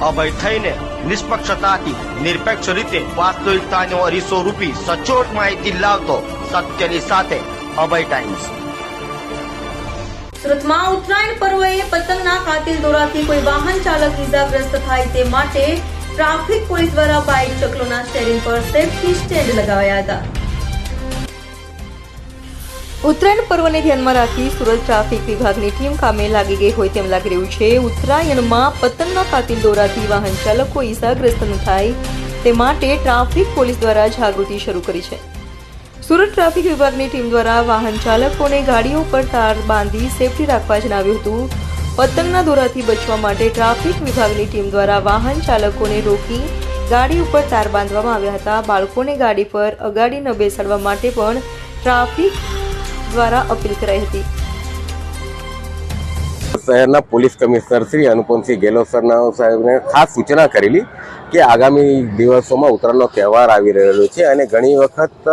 અભય થઈને નિષ્પક્ષતાથી, નિરપેક્ષ રીતે વાસ્તવિકતાનો અરીસો રૂપી સચોટ માહિતી લાવતો સત્યની સાથે અભય ટાઈમ્સ સુરતમાં ઉત્તરાયણ પર્વએ પતંગના કાતિલ દોરાથી કોઈ વાહન ચાલક ઇજાગ્રસ્ત થાય તે માટે ટ્રાફિક પોલીસ દ્વારા બાઇક ચકલોના સ્ટેરિંગ પર સેફટી સ્ટેન્ડ લગાવ્યા હતા. ઉત્તરાયણ પર્વને ધ્યાનમાં રાખી સુરત ટ્રાફિક વિભાગની ટીમ કામે લાગી ગઈ હોય તેમ લાગી રહ્યું છે. ઉત્તરાયણમાં પતંગના કાતિલ દોરાથી વાહન ચાલકો ઈજાગ્રસ્ત ન થાય તે માટે ટ્રાફિક પોલીસ દ્વારા જાગૃતિ શરૂ કરી છે. સુરત ટ્રાફિક વિભાગની ટીમ દ્વારા વાહન ચાલકોને ગાડીઓ પર તાર બાંધી સેફટી રાખવા જણાવ્યું હતું. પતંગના દોરાથી બચવા માટે ટ્રાફિક વિભાગની ટીમ દ્વારા વાહન ચાલકોને રોકી ગાડી ઉપર તાર બાંધવામાં આવ્યા હતા. બાળકોને ગાડી પર અગાડી ન બેસાડવા માટે પણ ટ્રાફિક દ્વારા અપીલ કરાઈ હતી. શહેરના પોલીસ કમિશનર શ્રી અનુપમસિંહ ગેહલોત સરના સાહેબને ખાસ સૂચના કરેલી કે આગામી દિવસોમાં ઉત્તરાયણનો તહેવાર આવી રહેલો છે અને ઘણી વખત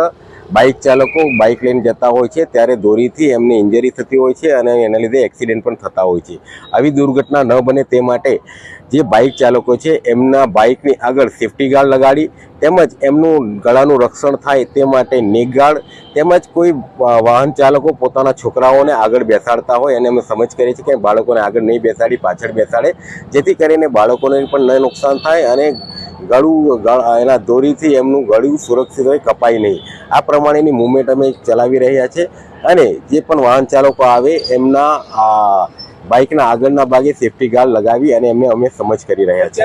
બાઇક ચાલકો બાઇક લઈને જતા હોય છે, ત્યારે દોરીથી એમને ઇન્જરી થતી હોય છે અને એના લીધે એક્સિડન્ટ પણ થતા હોય છે. આવી દુર્ઘટના ન બને તે માટે જે બાઇક ચાલકો છે, એમના બાઇકની આગળ સેફટી ગાર્ડ લગાડી તેમજ એમનું ગળાનું રક્ષણ થાય તે માટે નેક ગાર્ડ તેમજ કોઈ વાહન ચાલકો પોતાના છોકરાઓને આગળ બેસાડતા હોય અને અમે સમજ કરીએ છીએ કે બાળકોને આગળ નહીં બેસાડી, પાછળ બેસાડે. જેથી કરીને બાળકોને પણ ન નુકસાન થાય અને ગળું એના દોરીથી એમનું ગળું સુરક્ષિત હોય, કપાય નહીં. આ પ્રમાણેની મુવમેન્ટ અમે ચલાવી રહ્યા છે. અને જે પણ વાહન ચાલકો આવે, એમના બાઇકના આગળના ભાગે સેફટી ગાર્ડ લગાવી અને એમને અમે સમજ કરી રહ્યા છીએ.